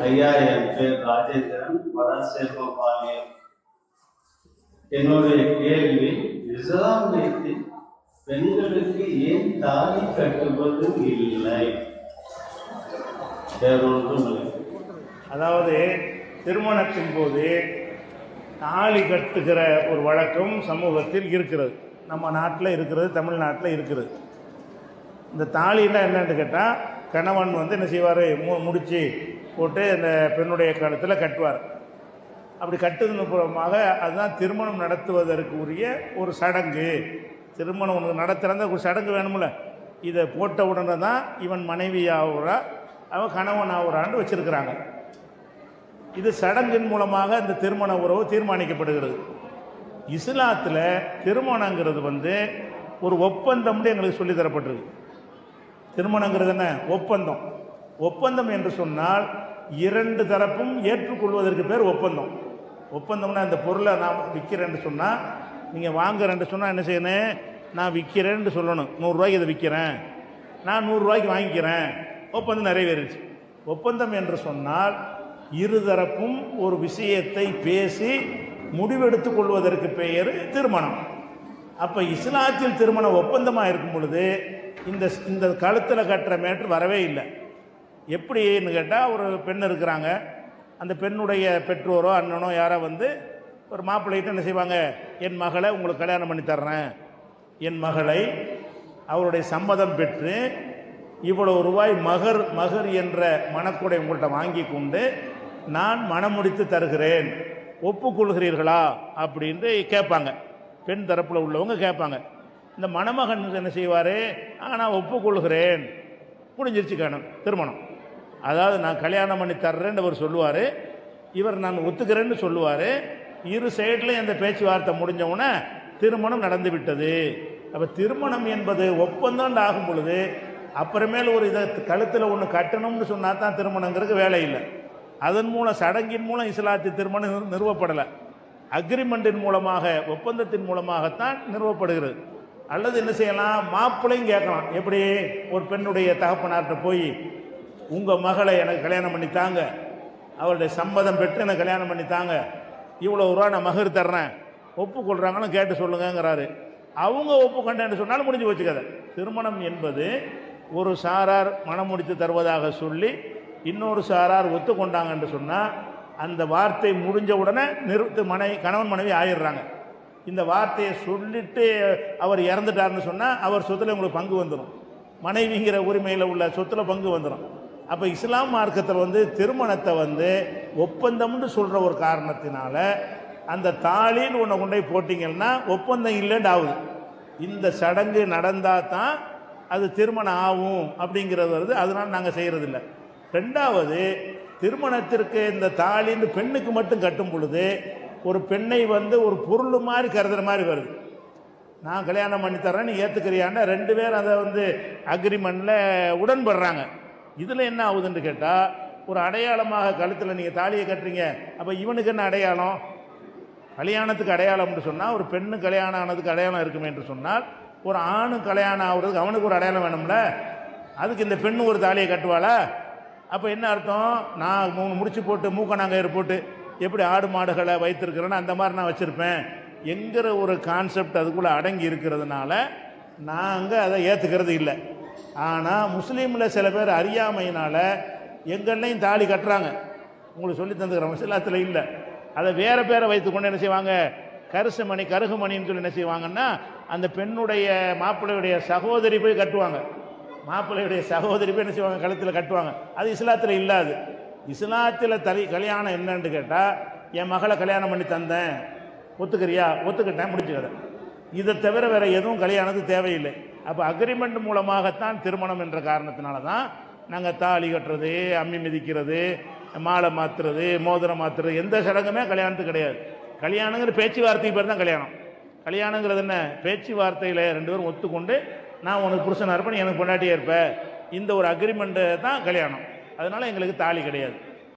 ஐயா என் பேர் ராஜேந்திரன் வடசேர்வபாளையம் என்னுடைய கேள்வி இஸ்லாமியத்தில் பெண்களுக்கு ஏன் தாலி கட்டுவது இல்லை? வேறொன்றும் இல்லை. அதாவது திருமணத்தின் போது தாலி கட்டுகிற ஒரு வழக்கம் சமூகத்தில் இருக்கிறது. நம்ம நாட்டில் இருக்கிறது தமிழ்நாட்டில் இருக்கிறது. இந்த தாலின்னா என்னன்னு கேட்டால் கணவன் வந்து என்ன செய்வார்? மு முடித்து போட்டு அந்த பெண்ணுடைய காலத்தில் கட்டுவார். அப்படி கட்டுவதன் மூலமாக அதுதான் திருமணம் நடத்துவதற்கு உரிய ஒரு சடங்கு. திருமணம் ஒன்று நடத்துகிறத ஒரு சடங்கு வேணும்ல. இதை போட்ட உடனே தான் இவன் மனைவி ஆகுறா அவன் கணவன் ஆகுறான்னு வச்சுருக்கிறாங்க. இது சடங்கின் மூலமாக இந்த திருமண உறவு தீர்மானிக்கப்படுகிறது. இஸ்லாத்தில் திருமணங்கிறது வந்து ஒரு ஒப்பந்தம்னு எங்களுக்கு சொல்லித்தரப்பட்டிருக்கு திருமணங்கிறது என்ன? ஒப்பந்தம். ஒப்பந்தம் என்று சொன்னால் இரண்டு தரப்பும் ஏற்றுக்கொள்வதற்கு பேர் ஒப்பந்தம். ஒப்பந்தம்னா இந்த பொருளை நான் விற்கிறேன்னு சொன்னால் நீங்கள் வாங்குறேன்னு சொன்னால் என்ன செய்யணும்? நான் விற்கிறேன்னு சொல்லணும். நூறுரூவாய்க்கு இதை விற்கிறேன் நான் நூறுரூவாய்க்கு வாங்கிக்கிறேன். ஒப்பந்தம் நிறைவேறிச்சு ஒப்பந்தம் என்று சொன்னால் இருதரப்பும் ஒரு விஷயத்தை பேசி முடிவெடுத்துக் கொள்வதற்கு பெயர் திருமணம். அப்போ இஸ்லாத்தில் திருமணம் ஒப்பந்தமாக இருக்கும் பொழுது இந்த இந்த கழுத்தில் கட்டுற மேட்ரு வரவே இல்லை. எப்படின்னு கேட்டால் ஒரு பெண் இருக்கிறாங்க. அந்த பெண்ணுடைய பெற்றோரோ அண்ணனோ யாரோ வந்து ஒரு மாப்பிள்ளைகிட்ட என்ன செய்வாங்க? என் மகளை உங்களுக்கு கல்யாணம் பண்ணி தர்றேன். என் மகளை அவருடைய சம்மதம் பெற்று இவ்வளவு ரூபாய் மகர் மகர் என்ற மணக்குடை உங்கள்கிட்ட வாங்கி கொண்டு நான் மனம் முடித்து தருகிறேன். ஒப்புக்கொள்கிறீர்களா? அப்படின்ட்டு கேட்பாங்க. பெண் தரப்பில் உள்ளவங்க கேட்பாங்க. இந்த மணமகன் என்ன செய்வார்? நான் ஒப்புக்கொள்கிறேன். முடிஞ்சிருச்சு காணும் திருமணம். அதாவது நான் கல்யாணம் பண்ணி தர்றேன்னு அவர் சொல்லுவார். இவர் நான் ஒத்துக்கிறேன்னு சொல்லுவார். இரு சைட்லையும் அந்த பேச்சுவார்த்தை முடிஞ்சவுடனே திருமணம் நடந்து விட்டது. அப்போ திருமணம் என்பது ஒப்பந்தம் ஆகும் பொழுது அப்புறமேல் ஒரு இதை கழுத்தில் ஒன்று கட்டணும்னு சொன்னால் தான் திருமணங்கிறதுக்கு வேலை இல்லை. அதன் மூலம் சடங்கின் மூலம் இஸ்லாத்திய திருமணம் நிறுவப்படலை. அக்ரிமெண்ட்டின் மூலமாக ஒப்பந்தத்தின் மூலமாகத்தான் நிறுவப்படுகிறது. அல்லது என்ன செய்யலாம்? மாப்பிள்ளையும் கேட்கலாம். எப்படி? ஒரு பெண்ணுடைய தகப்பனார்கிட்ட போய் உங்கள் மகளை எனக்கு கல்யாணம் பண்ணி தாங்க. அவருடைய சம்மதம் பெற்று எனக்கு கல்யாணம் பண்ணி தாங்க. இவ்வளோ ரூபா நான் மகர் தர்றேன். ஒப்புக்கொள்கிறாங்கன்னு கேட்டு சொல்லுங்கங்கிறாரு. அவங்க ஒப்புக்கொண்டேன்னு சொன்னாலும் முடிஞ்சு வச்சுக்கதை திருமணம் என்பது ஒரு சாரார் மனம் முடித்து தருவதாக சொல்லி இன்னொரு சாரார் ஒத்துக்கொண்டாங்கன்னு சொன்னால் அந்த வார்த்தை முடிஞ்ச உடனே நிறுத்து மனைவி கணவன் மனைவி ஆயிடுறாங்க. இந்த வார்த்தையை சொல்லிட்டு அவர் இறந்துட்டாருன்னு சொன்னால் அவர் சொத்தில் உங்களுக்கு பங்கு வந்துடும் மனைவிங்கிற உரிமையில் உள்ள சொத்தில் பங்கு வந்துடும் அப்போ இஸ்லாம் மார்க்கத்தில் வந்து திருமணத்தை வந்து ஒப்பந்தம்னு சொல்கிற ஒரு காரணத்தினால அந்த தாலின்னு ஒன்றை கொண்டு போய் போட்டிங்கன்னா ஒப்பந்தம் இல்லைன்னு ஆகுது. இந்த சடங்கு நடந்தால் தான் அது திருமணம் ஆகும் அப்படிங்கிறது வருது. அதனால் நாங்கள் செய்கிறதில்ல ரெண்டாவது திருமணத்திற்கு இந்த தாலின்னு பெண்ணுக்கு மட்டும் கட்டும் பொழுது ஒரு பெண்ணை வந்து ஒரு பொருள் மாதிரி கருதுற மாதிரி வருது. நான் கல்யாணம் பண்ணி தரேன் நீ ஏற்றுக்கிறியான்னா ரெண்டு பேரும் அதை வந்து அக்ரிமெண்ட்டில் உடன்படுறாங்க. இதில் என்ன ஆகுதுன்னு கேட்டால் ஒரு அடையாளமாக கழுத்தில் நீங்கள் தாலியை கட்டுறீங்க அப்போ இவனுக்கு என்ன அடையாளம்? கல்யாணத்துக்கு அடையாளம்னு சொன்னால் ஒரு பெண்ணு கல்யாணம் ஆனதுக்கு அடையாளம் இருக்குமே என்று சொன்னால் ஒரு ஆணு கல்யாணம் ஆகுறதுக்கு அவனுக்கு ஒரு அடையாளம் வேணும்ல? அதுக்கு இந்த பெண்ணு ஒரு தாலியை கட்டுவாளா? அப்போ என்ன அர்த்தம்? நான் மூணு முடிச்சு போட்டு மூக்கணாங்கயிறு போட்டு எப்படி ஆடு மாடுகளை வைத்திருக்கிறேன்னு அந்த மாதிரி நான் வச்சுருப்பேன். என்கிற ஒரு கான்செப்ட் அதுக்குள்ளே அடங்கி இருக்கிறதுனால நாங்கள் அதை ஏற்றுக்கிறது இல்லை. ஆனால் முஸ்லீமில் சில பேர் அறியாமையினால் எங்கள்லையும் தாலி கட்டுறாங்க. உங்களுக்கு சொல்லி தந்துக்கிறோம் சிலாத்தில் இல்லை. அதை வேறு பேரை வைத்துக்கொண்டு என்ன செய்வாங்க? கருசுமணி கருகுமணின்னு சொல்லி என்ன செய்வாங்கன்னா அந்த பெண்ணுடைய மாப்பிள்ளையுடைய சகோதரி போய் கட்டுவாங்க. மாப்பிள்ளையுடைய சகோதரி போய் என்ன செய்வாங்க? கழுத்தில் கட்டுவாங்க. அது இஸ்லாத்தில் இல்லாது. இஸ்லாத்தில் தலி கல்யாணம் என்னன்னு கேட்டால் என் மகளை கல்யாணம் பண்ணி தந்தேன். ஒத்துக்கிறியா? ஒத்துக்கிட்டேன் முடிஞ்சுக்கிறேன் இதை தவிர வேறு எதுவும் கல்யாணத்துக்கு தேவையில்லை. அப்போ அக்ரிமெண்ட் மூலமாகத்தான் திருமணம் என்ற காரணத்தினால தான் நாங்கள் தாலி கட்டுறது அம்மி மிதிக்கிறது மாலை மாற்றுறது மோதிரம் மாற்றுறது எந்த சடங்குமே கல்யாணத்துக்கு கிடையாது. கல்யாணங்கிற பேச்சுவார்த்தைக்கு பேர் தான் கல்யாணம். கல்யாணங்கிறது என்ன? பேச்சுவார்த்தையில் ரெண்டு பேரும் ஒத்துக்கொண்டு நான் உனக்கு புருஷனாக இருப்பேன் எனக்கு பொண்டாட்டியாக இருப்பேன் இந்த ஒரு அக்ரிமெண்ட்டு தான் கல்யாணம். அதனால் எங்களுக்கு தாலி கிடையாது.